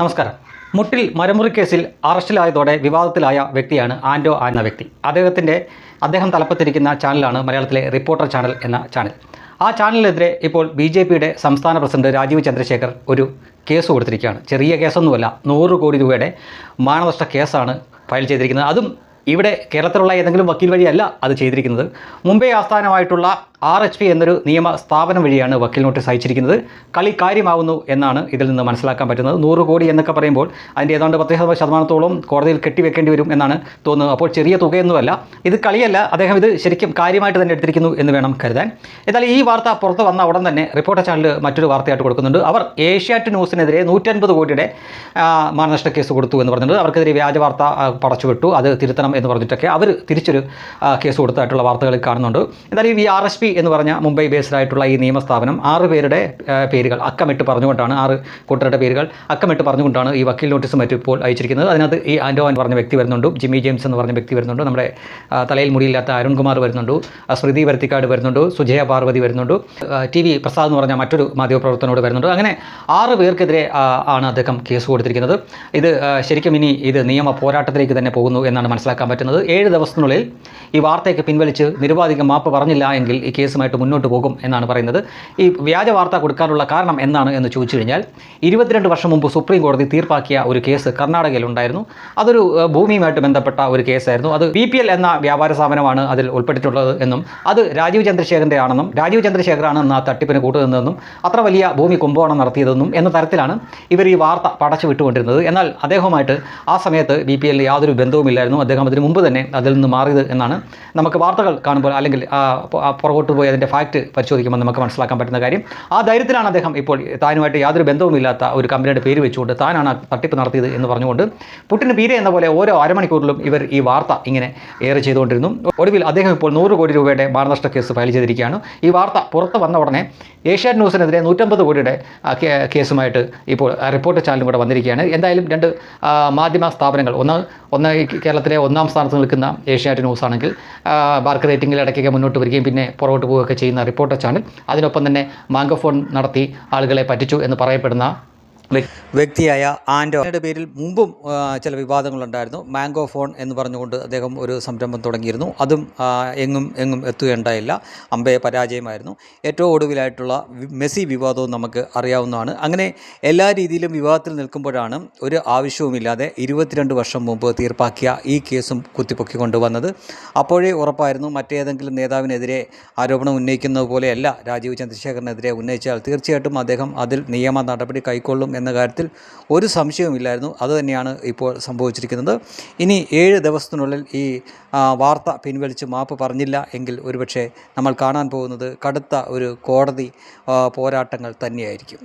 നമസ്കാരം. മുട്ടിൽ മരമുറി കേസിൽ അറസ്റ്റിലായതോടെ വിവാദത്തിലായ വ്യക്തിയാണ് ആൻഡോ എന്ന വ്യക്തി. അദ്ദേഹത്തിന്റെ അദ്ദേഹം തലപ്പത്തിരിക്കുന്ന ചാനലാണ് മലയാളത്തിലെ റിപ്പോർട്ടർ ചാനൽ എന്ന ചാനൽ. ആ ചാനലിനെതിരെ ഇപ്പോൾ ബി ജെ പിയുടെ സംസ്ഥാന പ്രസിഡന്റ് രാജീവ് ചന്ദ്രശേഖർ ഒരു കേസ് കൊടുത്തിരിക്കുകയാണ്. ചെറിയ കേസൊന്നുമല്ല നൂറ് കോടി രൂപയുടെ മാനനഷ്ട കേസാണ് ഫയൽ ചെയ്തിരിക്കുന്നത്. അതും ഇവിടെ കേരളത്തിലുള്ള ഏതെങ്കിലും വക്കീൽ വഴിയല്ല അത് ചെയ്തിരിക്കുന്നത്. മുംബൈ ആസ്ഥാനമായിട്ടുള്ള ആർ എച്ച് പി എന്നൊരു നിയമ സ്ഥാപനം വഴിയാണ് വക്കീൽ നോട്ടീസ് അയച്ചിരിക്കുന്നത്. കളി കാര്യമാവുന്നു എന്നാണ് ഇതിൽ നിന്ന് മനസ്സിലാക്കാൻ പറ്റുന്നത്. നൂറ് കോടി എന്നൊക്കെ പറയുമ്പോൾ അതിന്റെ ഏതാണ്ട് പത്ത് ശതമാനത്തോളം കോടതിയിൽ കെട്ടിവെക്കേണ്ടി വരും എന്നാണ് തോന്നുന്നത്. അപ്പോൾ ചെറിയ തുകയൊന്നുമല്ല. ഇത് കളിയല്ല. അദ്ദേഹം ഇത് ശരിക്കും കാര്യമായിട്ട് തന്നെ എടുത്തിരിക്കുന്നു എന്ന് വേണം കരുതാൻ. എന്നാൽ ഈ വാർത്ത പുറത്ത് വന്ന ഉടൻ തന്നെ റിപ്പോർട്ടർ ചാനൽ മറ്റൊരു വാർത്തയായിട്ട് കൊടുക്കുന്നുണ്ട്. അവർ ഏഷ്യാറ്റ് ന്യൂസിനെതിരെ നൂറ്റൻപത് കോടിയുടെ മാനനഷ്ട കേസ് കൊടുത്തു എന്ന് പറഞ്ഞിട്ടുണ്ട്. അവർക്കെതിരെ വ്യാജ വാർത്ത പടച്ചുവിട്ടു. അത് തിരുത്തണം എന്ന് പറഞ്ഞിട്ടൊക്കെ അവർ തിരിച്ചൊരു കേസ് കൊടുത്തായിട്ടുള്ള വാർത്തകൾ കാണുന്നുണ്ട്. എന്തായാലും ഈ ആർ എസ് പി എന്ന് പറഞ്ഞ മുംബൈ ബേസ്ഡായിട്ടുള്ള ഈ നിയമസ്ഥാപനം ആറ് പേരുടെ പേരുകൾ അക്കമിട്ട് പറഞ്ഞുകൊണ്ടാണ് ആറ് കൂട്ടരുടെ പേരുകൾ അക്കമിട്ട് പറഞ്ഞുകൊണ്ടാണ് ഈ വക്കീൽ നോട്ടീസും മറ്റും ഇപ്പോൾ അയച്ചിരിക്കുന്നത്. അതിനകത്ത് ഈ ആൻഡോ എന്ന് പറഞ്ഞ വ്യക്തി വരുന്നുണ്ട് ജിമ്മി ജെയിംസ് എന്ന് പറഞ്ഞ വ്യക്തി വരുന്നുണ്ട് നമ്മുടെ തലയിൽ മുടിയില്ലാത്ത അരുൺകുമാർ വരുന്നുണ്ട് സ്മൃതി വർത്തിക്കാട് വരുന്നുണ്ട് സുജയ പാർവതി വരുന്നുണ്ട് ടി വി പ്രസാദ് എന്ന് പറഞ്ഞ മറ്റൊരു മാധ്യമപ്രവർത്തനോട് വരുന്നുണ്ട്. അങ്ങനെ ആറ് പേർക്കെതിരെ ആണ് അദ്ദേഹം കേസ് കൊടുത്തിരിക്കുന്നത്. ഇത് ശരിക്കും ഇനി ഇത് നിയമ പോരാട്ടത്തിലേക്ക് തന്നെ പോകുന്നു എന്നാണ് മനസ്സിലാക്കാൻ പറ്റുന്നത് ഏഴ് ദിവസത്തിനുള്ളിൽ ഈ വാർത്തയൊക്കെ പിൻവലിച്ച് നിരുപാധികം മാപ്പ് പറഞ്ഞില്ല എങ്കിൽ ഈ കേസുമായിട്ട് മുന്നോട്ട് പോകും എന്നാണ് പറയുന്നത്. ഈ വ്യാജ വാർത്ത കൊടുക്കാനുള്ള കാരണം എന്താണ് എന്ന് ചോദിച്ചു കഴിഞ്ഞാൽ ഇരുപത്തിരണ്ട് വർഷം മുമ്പ് സുപ്രീം കോടതി തീർപ്പാക്കിയ ഒരു കേസ് കർണാടകയിൽ ഉണ്ടായിരുന്നു. അതൊരു ഭൂമിയുമായിട്ട് ബന്ധപ്പെട്ട ഒരു കേസായിരുന്നു. അത് ബി പി എൽ എന്ന വ്യാപാര സ്ഥാപനമാണ് അതിൽ ഉൾപ്പെട്ടിട്ടുള്ളത് എന്നും അത് രാജീവ് ചന്ദ്രശേഖരന്റെ ആണെന്നും രാജീവ് ചന്ദ്രശേഖറാണ് അന്ന് ആ തട്ടിപ്പിന് കൂട്ടുനിന്നതെന്നും അത്ര വലിയ ഭൂമി കുംഭകോണം നടത്തിയതെന്നും എന്ന തരത്തിലാണ് ഇവർ ഈ വാർത്ത പടച്ചു വിട്ടുകൊണ്ടിരുന്നത്. എന്നാൽ അദ്ദേഹവുമായിട്ട് ആ സമയത്ത് ബി പി എല്ലിൽ യാതൊരു ബന്ധവുമില്ലായിരുന്നു. അദ്ദേഹം അതിന് മുമ്പ് തന്നെ അതിൽ നിന്ന് മാറിയത് എന്നാണ് നമുക്ക് വാർത്തകൾ കാണുമ്പോൾ അല്ലെങ്കിൽ പുറകോട്ട് പോയി അതിന്റെ ഫാക്റ്റ് പരിശോധിക്കുമ്പോൾ നമുക്ക് മനസ്സിലാക്കാൻ പറ്റുന്ന കാര്യം. ആ ധൈര്യത്തിലാണ് അദ്ദേഹം ഇപ്പോൾ താനുമായിട്ട് യാതൊരു ബന്ധവുമില്ലാത്ത ഒരു കമ്പനിയുടെ പേര് വെച്ചുകൊണ്ട് താനാണ് തട്ടിപ്പ് നടത്തിയത് എന്ന് പറഞ്ഞുകൊണ്ട് പുട്ടിന് പീരെ എന്ന പോലെ ഓരോ അരമണിക്കൂറിലും ഇവർ ഈ വാർത്ത ഇങ്ങനെ ഏറെ ചെയ്തുകൊണ്ടിരുന്നു. ഒടുവിൽ അദ്ദേഹം ഇപ്പോൾ നൂറ് കോടി രൂപയുടെ മാനനഷ്ട കേസ് ഫയൽ ചെയ്തിരിക്കുകയാണ്. ഈ വാർത്ത പുറത്ത് വന്ന ഉടനെ ഏഷ്യാനെറ്റ് ന്യൂസിനെതിരെ നൂറ്റമ്പത് കോടിയുടെ കേസുമായിട്ട് ഇപ്പോൾ റിപ്പോർട്ട് ചാനലും കൂടെ വന്നിരിക്കുകയാണ്. എന്തായാലും രണ്ട് മാധ്യമ സ്ഥാപനങ്ങൾ ഒന്ന് ഒന്ന് കേരളത്തിലെ ഒന്നാം സ്ഥാനത്ത് നിൽക്കുന്ന ഏഷ്യാറ്റ് ന്യൂസ് ആണെങ്കിൽ ബാർക്ക് റേറ്റിംഗിൽ ഇടയ്ക്കൊക്കെ മുന്നോട്ട് വരികയും പിന്നെ പുറകോട്ട് പോവുകയൊക്കെ ചെയ്യുന്ന റിപ്പോർട്ടർ ചാനൽ. അതിനൊപ്പം തന്നെ മാങ്കോഫോൺ നടത്തി ആളുകളെ പറ്റിച്ചു എന്ന് പറയപ്പെടുന്ന വ്യക്തിയായ ആൻഡോയുടെ പേരിൽ മുമ്പും ചില വിവാദങ്ങളുണ്ടായിരുന്നു. മാംഗോ ഫോൺ എന്ന് പറഞ്ഞുകൊണ്ട് അദ്ദേഹം ഒരു സംരംഭം തുടങ്ങിയിരുന്നു. അതും എങ്ങും എങ്ങും എത്തുകയുണ്ടായില്ല. അമ്പയെ പരാജയമായിരുന്നു. ഏറ്റവും ഒടുവിലായിട്ടുള്ള മെസ്സി വിവാദവും നമുക്ക് അറിയാവുന്നതാണ്. അങ്ങനെ എല്ലാ രീതിയിലും വിവാദത്തിൽ നിൽക്കുമ്പോഴാണ് ഒരു ആവശ്യവുമില്ലാതെ ഇരുപത്തിരണ്ട് വർഷം മുമ്പ് തീർപ്പാക്കിയ ഈ കേസും കുത്തിപ്പൊക്കിക്കൊണ്ട് വന്നത് അപ്പോഴേ ഉറപ്പായിരുന്നു മറ്റേതെങ്കിലും നേതാവിനെതിരെ ആരോപണം ഉന്നയിക്കുന്നത് പോലെയല്ല രാജീവ് ചന്ദ്രശേഖരനെതിരെ ഉന്നയിച്ചാൽ തീർച്ചയായിട്ടും അദ്ദേഹം അതിൽ നിയമ നടപടി കൈക്കൊള്ളും എന്ന കാര്യത്തിൽ ഒരു സംശയവുമില്ലായിരുന്നു അതുതന്നെയാണ് ഇപ്പോൾ സംഭവിച്ചിരിക്കുന്നത്. ഇനി ഏഴ് ദിവസത്തിനുള്ളിൽ ഈ വാർത്ത പിൻവലിച്ച് മാപ്പ് പറഞ്ഞില്ല എങ്കിൽ ഒരുപക്ഷെ നമ്മൾ കാണാൻ പോകുന്നത് കടുത്ത ഒരു കോടതി പോരാട്ടങ്ങൾ തന്നെയായിരിക്കും.